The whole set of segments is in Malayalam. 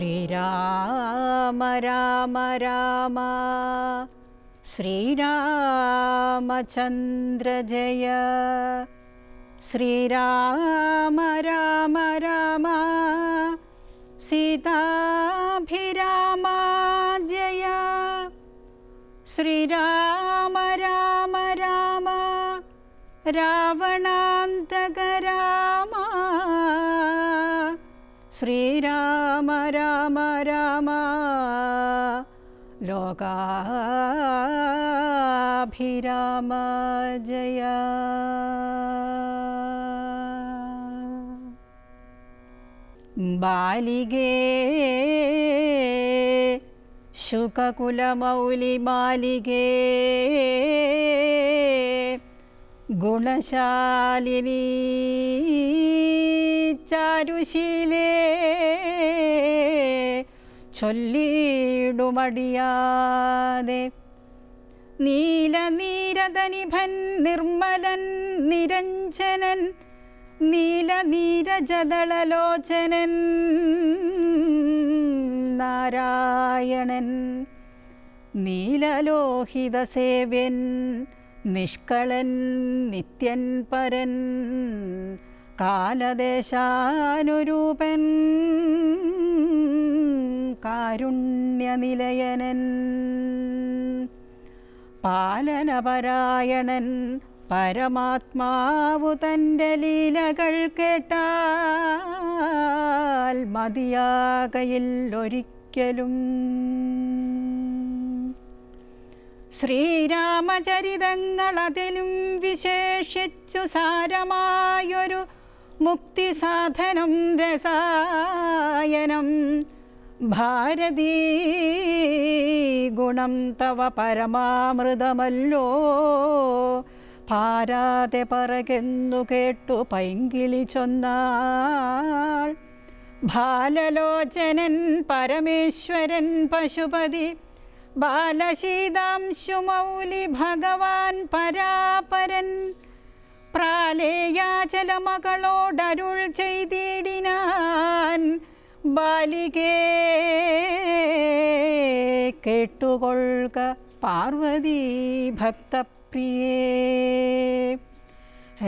ശ്രീരാമ രാമ രാമ. ശ്രീരാമചന്ദ്ര ജയ. ശ്രീരാമ രാമ രാമ. സീതാഭിരാമ ജയ. ശ്രീരാമ രാമ രാമ. രാവണാന്തക രാമ. ശ്രീരാമ ലോകാഭിരാമ ജയ. ബാലികേ ശുകകുലമൗലി മാലികേ ഗുണശാലിനി ചാരുശീലേ. ചൊല്ലിടുമടിയാതെ നീലനീരതനിഭൻ നിർമ്മലൻ നിരഞ്ജനൻ നീലനീരജദളലോചനൻ നാരായണൻ നീലലോഹിതസേവ്യൻ നിഷ്കളൻ നിത്യൻ പരൻ കാലദേശാനുരൂപൻ. കാരുണ്യനിലയനൻ പാലനപരായണൻ പരമാത്മാവു തന്റെ ലീലകൾ കേട്ടാൽ മതിയാകയിൽ ഒരിക്കലും. ശ്രീരാമചരിതങ്ങളതിലും വിശേഷിച്ചു സാരമായൊരു മുക്തിസാധനം രസായനം ഭാരതീ ഗുണം തവ പരമാമൃതമല്ലോ. പാരാതെ പറകെന്നു കേട്ടു പൈങ്കിളി ചൊന്നാൾ. ബാലലോചനൻ പരമേശ്വരൻ പശുപതി. ബാലശീതാംശുമൗലി ഭഗവാൻ പരാപരൻ. പ്രാലേയാചലമകളോടരുൾ ചെയ്തിടിനാൻ. ബാലികേ കേട്ടുകൊള്ളുക പാർവതി ഭക്തപ്രിയേ.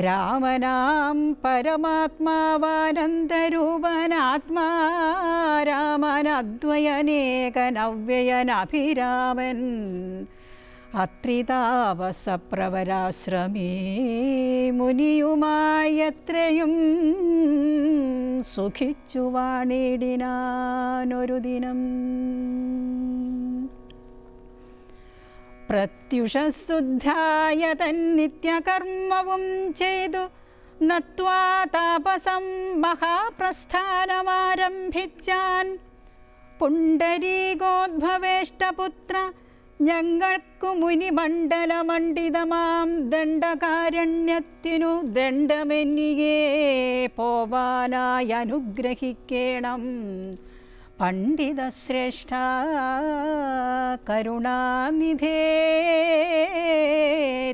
രാമനാം പരമാത്മാവാനന്ദരൂപനാത്മാ രാമനദ്വയനേകനവ്യയനഭിരാമൻ. അത്രിതാവസപ്രവരാശ്രമേ മുനിയുമായത്രയും സുഖിച്ചു വാണിടിനാനൊരു ദിനം. പ്രത്യുഷശുദ്ധായ തന്നിത്യകർമ്മവും ചെയ്തു നത്വാ താപസം മഹാപ്രസ്ഥാനമാരംഭിച്ചാൻ. പുണ്ടരീകോദ്ഭവേഷ്ടപുത്ര ഞങ്ങൾക്കു മുനിമണ്ഡലമണ്ഡിതമാം ദണ്ഡകാരണ്യത്തിനു ദണ്ഡമെന്നിയേ പോവാനായി അനുഗ്രഹിക്കേണം. പണ്ഡിതശ്രേഷ്ഠ കരുണാനിധേ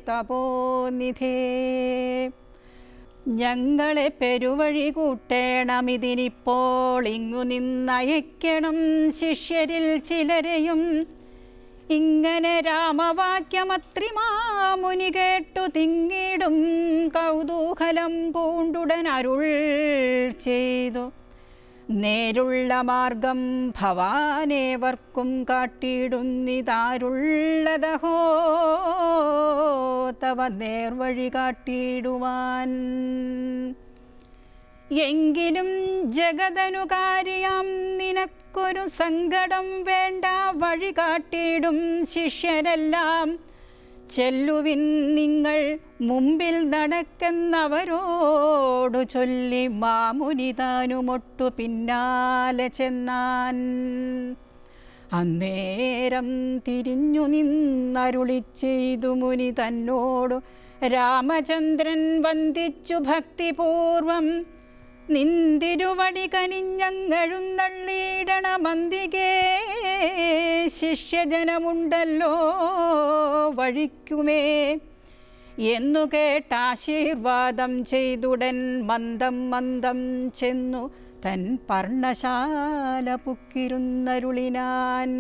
തപോനിധേ. ഞങ്ങളെ പെരുവഴി കൂട്ടേണമിതിനിപ്പോൾ ഇങ്ങു നിന്നയക്കണം ശിഷ്യരിൽ ചിലരെയും ഇങ്ങനെ രാമവാക്യമത്രിമാമുനി കേട്ടു തിങ്ങിടും കൗതൂഹലം പൂണ്ടുടൻ അരുൾ ചെയ്തു. നേരുള്ള മാർഗം ഭവാനേവർക്കും കാട്ടിയിടുന്നിതാരുള്ളതഹോ? തവ നേർവഴി കാട്ടിയിടുവാൻ എങ്കിലും ജഗതനുകാരിയാം നിനക്കൊരു സങ്കടം വേണ്ട വഴി കാട്ടിയിടും ശിഷ്യരെല്ലാം. ചെല്ലുവിൻ നിങ്ങൾ മുമ്പിൽ നടക്കുന്നവരോടു ചൊല്ലി മാമുനിതാനുമൊട്ടു പിന്നാലെ ചെന്നാൻ. അന്നേരം തിരിഞ്ഞു നിന്നരുളി ചെയ്തു മുനി തന്നോടു രാമചന്ദ്രൻ വന്ദിച്ചു ഭക്തിപൂർവം നിന്തിരുവടി കനിഞ്ഞങ്ങഴുന്നള്ളിയിടണമന്തികേ ശിഷ്യജനമുണ്ടല്ലോ വഴിക്കുമേ. എന്നു കേട്ടാശീർവാദം ചെയ്തുടൻ മന്ദം മന്ദം ചെന്നു തൻ പർണശാല പുക്കിരുന്നരുളിനാൻ.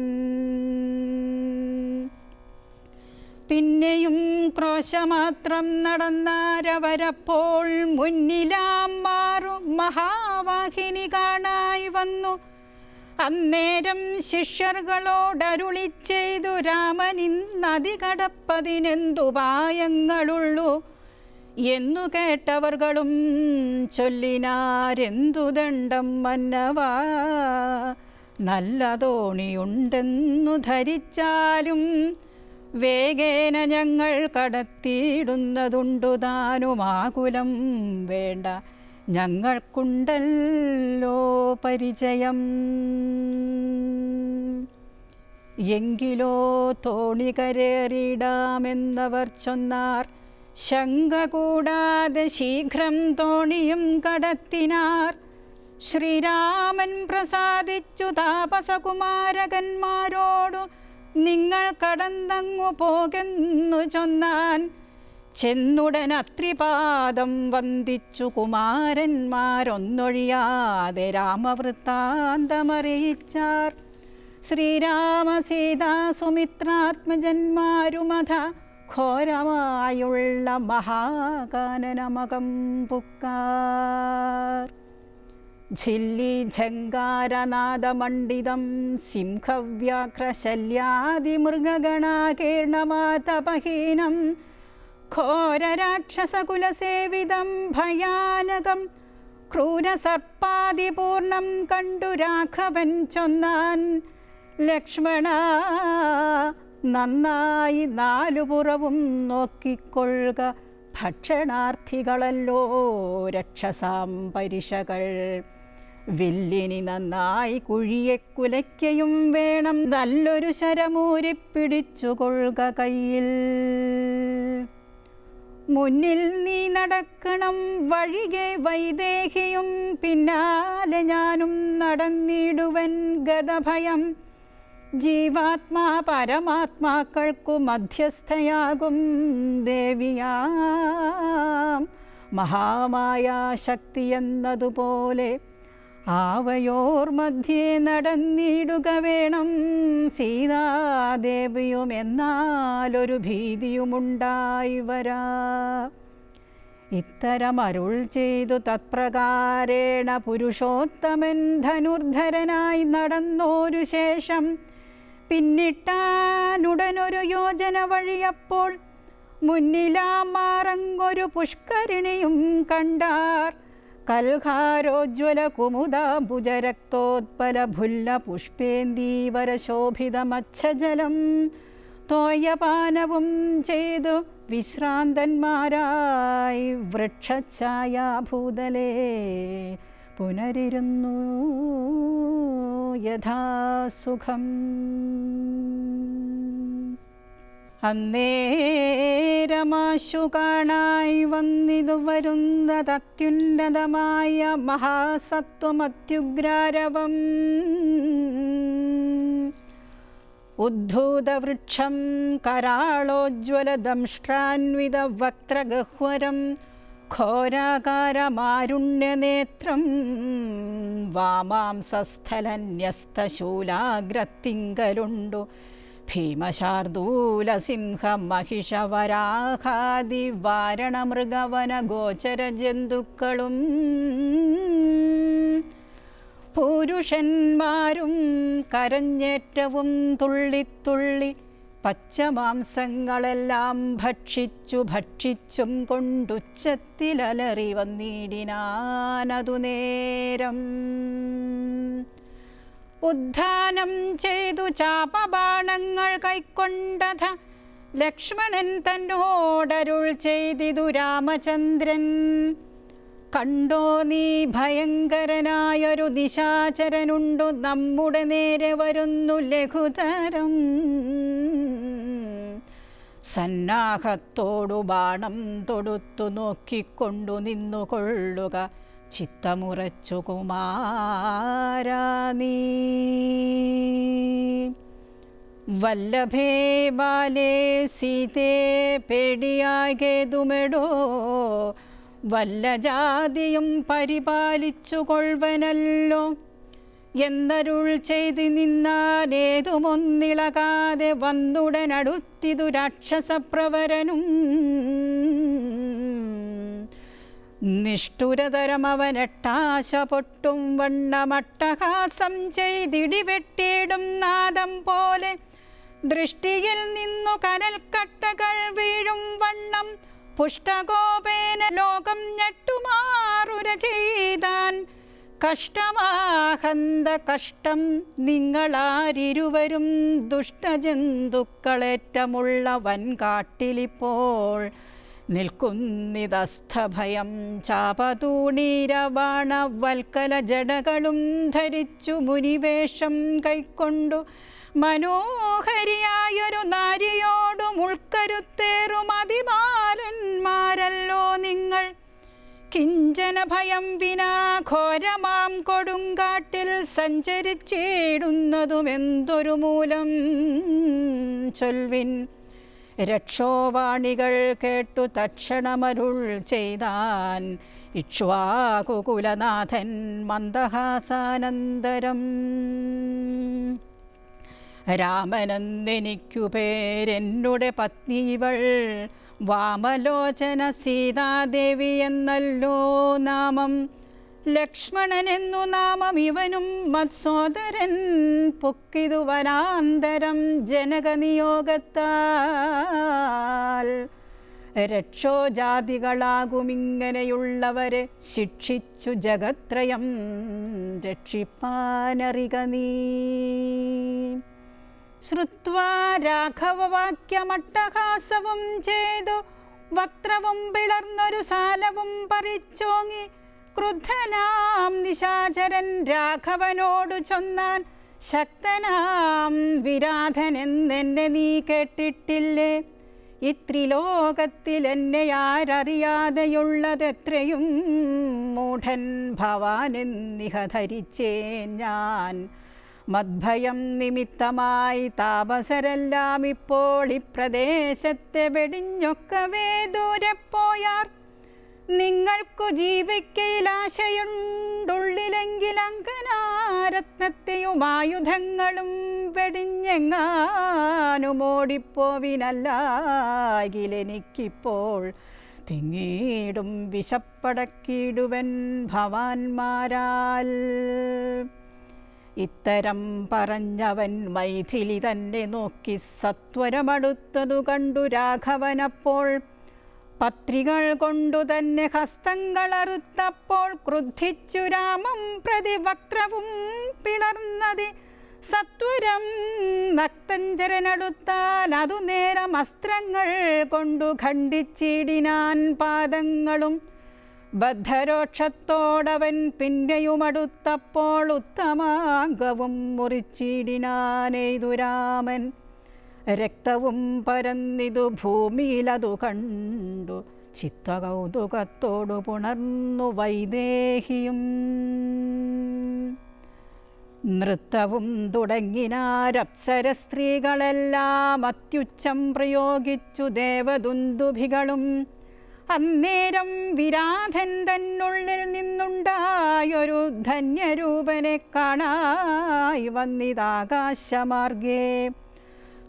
പിന്നെയും ക്രോശമാത്രം നടന്നാരവരപ്പോൾ മുന്നിലാം മാറും മഹാവാഹിനി കാണായി വന്നു. അന്നേരം ശിഷ്യർകളോടരുളി ചെയ്തു രാമൻ നദി കടപ്പതിനെന്തുപായങ്ങളുള്ളൂ എന്നു കേട്ടവർകളും ചൊല്ലിനാരെന്തു ദണ്ഡം മന്നവാ? നല്ല തോണിയുണ്ടെന്നു ധരിച്ചാലും വേഗേന ഞങ്ങൾ കടത്തിയിടുന്നതുണ്ടു താനുമാകുലം വേണ്ട. ഞങ്ങൾക്കുണ്ടല്ലോ പരിചയം. എങ്കിലോ തോണി കരേറിയിടാമെന്നവർ ചൊന്നാർ. ശങ്ക കൂടാതെ ശീഘ്രം തോണിയും കടത്തിനാർ. ശ്രീരാമൻ പ്രസാദിച്ചു താപസകുമാരകന്മാരോടു നിങ്ങൾ കടന്നങ്ങു പോകെന്നു ചൊന്നാൻ. ചെന്നുടൻ അത്രിപാദം വന്ദിച്ചു കുമാരന്മാരൊന്നൊഴിയാതെ രാമവൃത്താന്തമറിയിച്ചാർ. ശ്രീരാമ സീതാ സുമിത്രാത്മജന്മാരുമഥ ഘോരമായുള്ള മഹാകാനനമകം പുക്കാർ. ഝങ്കാരനാദമണ്ഡിതം സിംഹവ്യാഘ്രശല്യാദിമൃഗഗണാകീർണമാതപഹീനം. ഘോരരാക്ഷസകുലസേവിതം ഭയാനകം. ക്രൂരസർപ്പാദിപൂർണം കണ്ടു രാഘവൻ ചൊന്നാൻ. ലക്ഷ്മണ നന്നായി നാലുപുറവും നോക്കിക്കൊള്ളുക ഭക്ഷണാർത്ഥികളല്ലോ രക്ഷസാം പരിശകൾ വില്ലിനി നന്നായി കുഴിയെ കുലയ്ക്കയും വേണം. നല്ലൊരു ശരമൂരി പിടിച്ചുകൊള്ളുക കയ്യിൽ. മുന്നിൽ നീ നടക്കണം വഴികെ വൈദേഹിയും. പിന്നാലെ ഞാനും നടന്നിടുവൻ ഗതഭയം. ജീവാത്മാ പരമാത്മാക്കൾക്കു മധ്യസ്ഥയാകും ദേവിയാം. മഹാമായ ശക്തി എന്നതുപോലെ ആവയോർ മധ്യേ നടന്നിടുക വേണം. സീതാദേവിയും എന്നാലൊരു ഭീതിയുമുണ്ടായി വരാ. ഇത്തരം അരുൾ ചെയ്തു തത്പ്രകാരേണ പുരുഷോത്തമൻ ധനുർധരനായി നടന്നോരു ശേഷം പിന്നിട്ടാനുടനൊരു യോജന വഴിയപ്പോൾ മുന്നിലാമാറങ്ങൊരു പുഷ്കരിണിയും കണ്ടാർ. കൽഹാരോജ്വല കുമുദാംബുജരക്തോത്പല ഭുല്ല പുഷ്പേന്ദീവരശോഭിതമച്ഛജലം തോയപാനവും ചെയ്തു വിശ്രാന്തന്മാരായി വൃക്ഷഛായാഭൂതലേ. പുനരിരുന്നു യഥാസുഖം. അന്നേരമാശു കാണായി വന്നിതു വരുന്നതത്യുന്നതമായ മഹാസത്വമത്യുഗ്രാരവം. ഉദ്ധൂതവൃക്ഷം കരാളോജ്വലദംഷ്ട്രാന്വിത വക്ത്രഗഹ്വരം ഘോരാകാരമാരുണ്യനേത്രം വാമാംസസ്ഥലന്യസ്തശൂലാഗ്രത്തിങ്കലുണ്ടു ഭീമശാർദൂലസിംഹ മഹിഷവരാഹാദി വാരണമൃഗവന ഗോചര ജന്തുക്കളും പുരുഷന്മാരും കരഞ്ഞേറ്റവും തുള്ളിത്തുള്ളി പച്ചമാംസങ്ങളെല്ലാം ഭക്ഷിച്ചു ഭക്ഷിച്ചും കൊണ്ടുച്ചത്തിലലറി വന്നിടിനാനതു നേരം ഉദ്ധാനം ചെയ്തു ചാപബാണങ്ങൾ കൈക്കൊണ്ടത. ലക്ഷ്മണൻ തന്നോടരുൾ ചെയ്തിതു രാമചന്ദ്രൻ. കണ്ടോ നീ ഭയങ്കരനായൊരു നിശാചരനുണ്ടു. നമ്മുടെ നേരെ വരുന്നു ലഘുതരം. സന്നാഹത്തോടു ബാണം തൊടുത്തു നോക്കിക്കൊണ്ടു നിന്നുകൊള്ളുക. ചിത്തമുറച്ചു കുമാരാ വല്ലഭേ ബാലേ സീതേ പേടിയാകേതുമെടോ? പരിപാലിച്ചു കൊള്ളവനല്ലോ. എന്നരുൾ ചെയ്തു നിന്നാലേതുമൊന്നിളകാതെ വന്നുടനടുത്തിതു രാക്ഷസപ്രവരനും നിഷ്ഠുരതരമവനെട്ടാശ പൊട്ടും വണ്ണമട്ടഹാസം ചെയ്തിടിവെട്ടിയിടും നാദം പോലെ. ദൃഷ്ടിയിൽ നിന്നു കനൽക്കട്ടകൾ വീഴും വണ്ണം പുഷ്ടകോപേന ലോകം ഞെട്ടുമാറുര ചെയ്താൻ. കഷ്ടമാഹന്ത കഷ്ടം നിങ്ങളാരിരുവരും ദുഷ്ടജന്തുക്കളേറ്റമുള്ള വൻകാട്ടിലിപ്പോൾ നിൽക്കുന്നിതസ്ഥഭയം ചാപതൂണീരവാണവൽക്കല ജടകളും ധരിച്ചു മുനിവേഷം കൈക്കൊണ്ടു മനോഹരിയായൊരു നാരിയോടും ഉൾക്കരുത്തേറും അതിബാലന്മാരല്ലോ നിങ്ങൾ. കിഞ്ചന ഭയം വിനാ ഘോരമാം കൊടുങ്കാട്ടിൽ സഞ്ചരിച്ചേടുന്നതുമെന്തൊരു മൂലം ചൊൽവിൻ. രക്ഷോവാണികൾ കേട്ടു തക്ഷണമരുൾ ചെയ്താൻ. ഇക്ഷ്വാകുകുലനാഥൻ മന്ദഹാസാനന്തരം. രാമനെന്നെനിക്കു പേരെന്നുടെ പത്നി ഇവൾ. വാമലോചന സീതാദേവി എന്നല്ലോ നാമം. ലക്ഷ്മണനെന്നു നാമം ഇവനും മത്സോദരൻ പൊക്കിതു വനാന്തരം ജനകനിയോഗത്താൽ. രക്ഷോജാതികളാകുമിങ്ങനെയുള്ളവരെ ശിക്ഷിച്ചു ജഗത്രയം രക്ഷിപ്പാനറിക നീ. ശ്രുവാ രാഘവവാക്യമട്ടഹാസവും ചെയ്തു വക്രവും പിളർന്നൊരു സാലവും പറിച്ചോങ്ങി ക്രുദ്ധനാം നിശാചരൻ രാഘവനോടു ചൊന്നാൻ ശക്തനാം വിരാധനെന്നെന്നെ നീ കേട്ടിട്ടില്ലേ? ഇത്രിലോകത്തിൽ എന്നെ ആരറിയാതെയുള്ളതെത്രയും മൂഢൻ ഭവാനെന്നിഹ ധരിച്ചേ ഞാൻ. മദ്ഭയം നിമിത്തമായി താപസരെല്ലാം ഇപ്പോൾ ഇപ്രദേശത്തെ വെടിഞ്ഞൊക്കവേ ദൂരെ പോയാർ നിങ്ങൾക്കു ജീവിക്കയിലാശയുണ്ടുള്ളിലെങ്കിൽ അങ്കനാരത്നത്തെയും ആയുധങ്ങളും വെടിഞ്ഞെങ്ങാനും ഓടിപ്പോവിനല്ലാകിലെനിക്കിപ്പോൾ തിങ്ങീടും വിശപ്പടക്കിടുവൻ ഭവാന്മാരാൽ. ഇത്തരം പറഞ്ഞവൻ മൈഥിലി തന്നെ നോക്കി സത്വരമടുത്തതു കണ്ടു രാഘവനപ്പോൾ പത്രികൾ കൊണ്ടു തന്നെ ഹസ്തങ്ങളറുത്തപ്പോൾ ക്രുദ്ധിച്ചു രാമം പ്രതിവക്രവും പിളർന്നത്. സത്വരം നക്തഞ്ചരനടുത്താൽ അതു നേരം അസ്ത്രങ്ങൾ കൊണ്ടു ഖണ്ഡിച്ചിടിനാൻ പാദങ്ങളും. ബദ്ധരോക്ഷത്തോടവൻ പിന്നെയുമടുത്തപ്പോൾ ഉത്തമാംഗവും മുറിച്ചിടിനാനെയ്തു രാമൻ. രക്തവും പരന്നിതു ഭൂമിയിലതു കണ്ടു. ചിത്തകൗതുകത്തോടു പുണർന്നു വൈദേഹിയും. നൃത്തവും തുടങ്ങിനാരപ്സര സ്ത്രീകളെല്ലാം അത്യുച്ചം പ്രയോഗിച്ചു ദേവദുന്ദുഭികളും. അന്നേരം വിരാധൻ തന്നുള്ളിൽ നിന്നുണ്ടായൊരു ധന്യരൂപനെ കാണായി വന്നിതാകാശമാർഗേ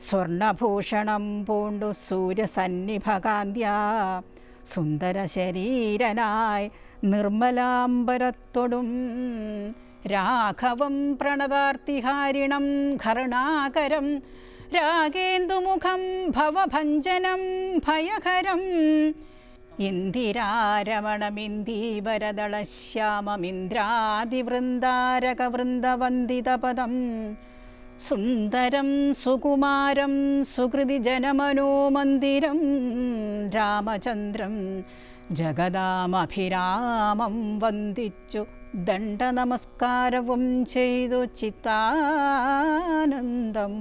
സ്വർണഭൂഷണം പൂണ്ടു സൂര്യസന്നിഭകാന്ത്യ. സുന്ദര ശരീരനായി നിർമ്മലാംബരത്തൊടും. രാഘവം പ്രണതാർത്തിഹാരിണം ഘർണാകരം രാഗേന്ദുമുഖം ഭവഭഞ്ജനം ഭയഹരം. ഇന്ദിരാരമണമിന്ദീവരദളശ്യാമമിന്ദ്രാതിവൃന്ദാരകവൃന്ദവന്ദിതപദം. സുന്ദരം സുകുമാരം സുഹൃതി ജനമനോമന്ദിരം രാമചന്ദ്രം ജഗദാമഭിരാമം വന്ദിച്ചു ദണ്ഡനമസ്കാരവും ചെയ്തു ചിത്താനന്ദം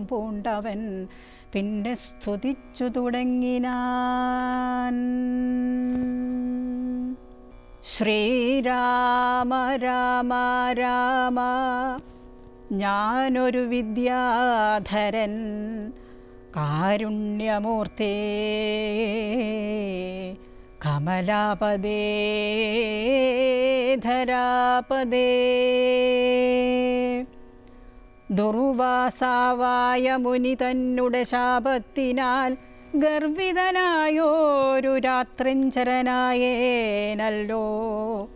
പൂണ്ടവൻ പിന്നെ സ്തുതിച്ചു തുടങ്ങിനാൻ. ശ്രീരാമ രാമ രാമ ഞാനൊരു വിദ്യാധരൻ. കാരുണ്യമൂർത്തേ കമലാപദേ ധരാപദേ. ദുർവാസാവായ മുനി തന്നുടെ ശാപത്തിനാൽ ഗർവിതനായോരു രാത്രിഞ്ചരനായേനല്ലോ.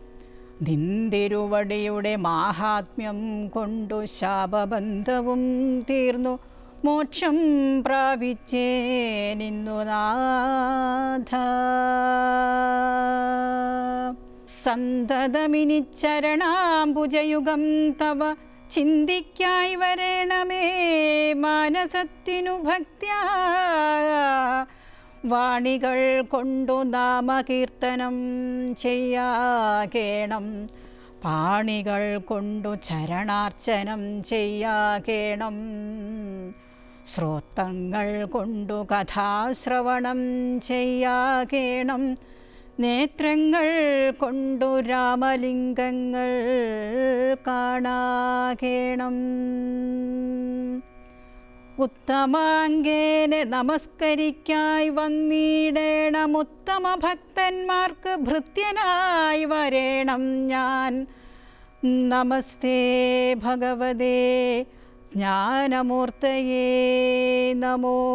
നിന്തിരുവടിയുടെ മാഹാത്മ്യം കൊണ്ടു ശാപബന്ധവും തീർന്നു. മോക്ഷം പ്രാപിച്ചേ നിന്നു നാഥ. സന്തതമിനി ചരണാംബുജയുഗം തവ ചിന്തിക്കായി വരണമേ മാനസത്തിനു ഭക്ത്യാ. വാണികൾ കൊണ്ടു നാമകീർത്തനം ചെയ്യാകേണം. പാണികൾ കൊണ്ടു ചരണാർച്ചനം ചെയ്യാകേണം. ശ്രോത്തങ്ങൾ കൊണ്ടു കഥാശ്രവണം ചെയ്യാകേണം. നേത്രങ്ങൾ കൊണ്ടു രാമലിംഗങ്ങൾ കാണാകേണം. ഉത്തമാങ്കേനെ നമസ്കരിക്കായി വന്നിടേണം. ഉത്തമ ഭക്തന്മാർക്ക് ഭൃത്യനായി വരേണം ഞാൻ. നമസ്തേ ഭഗവതേ ജ്ഞാനമൂർത്തയേ നമോ.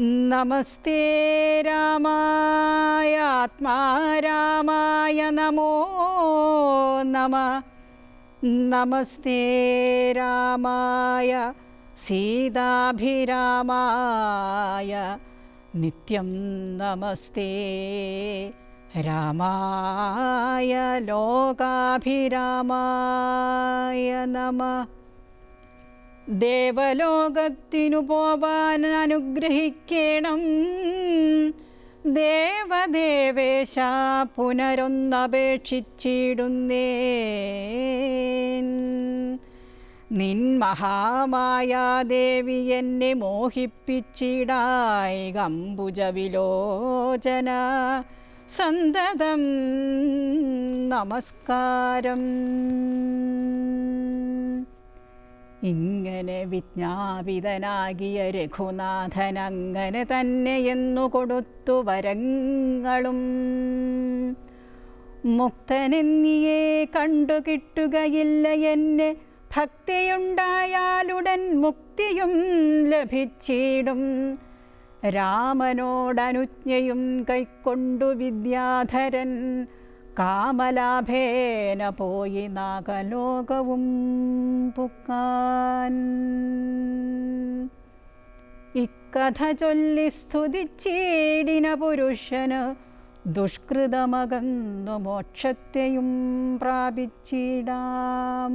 നമസ്തേ രാമായ ആത്മാരാമായ നമോ നമ. നമസ്തേ രാമായ സീതാഭിരാമായ. നിത്യം നമസ്തേ. രാമായ ലോകാഭിരാമായ നമ. ദേവലോകത്തിനു പോവാൻ അനുഗ്രഹിക്കണം. ദേവദേവേശ പുനരൊന്നപേക്ഷിച്ചിടുന്നേ നിൻ മഹാമായാദേവി എന്നെ മോഹിപ്പിച്ചിടായി ഗംബുജവിലോചന സന്തതം നമസ്കാരം. ഇങ്ങനെ വിജ്ഞാപിതനാകിയ രഘുനാഥൻ അങ്ങനെ തന്നെ എന്നു കൊടുത്തു വരങ്ങളും. മുക്തനെന്നിയെ കണ്ടുകിട്ടുകയില്ല എന്നെ ഭക്തിയുണ്ടായാലുടൻ മുക്തിയും ലഭിച്ചിടും. രാമനോടനുജ്ഞയും കൈക്കൊണ്ടു വിദ്യാധരൻ കാമലാഭേന പോയി നാഗലോകവും പുക്കാൻ. ഇക്കഥ ചൊല്ലി സ്തുതിച്ചീടിന പുരുഷന് ദുഷ്കൃതമകന്നു മോക്ഷത്തെയും പ്രാപിച്ചിടാം.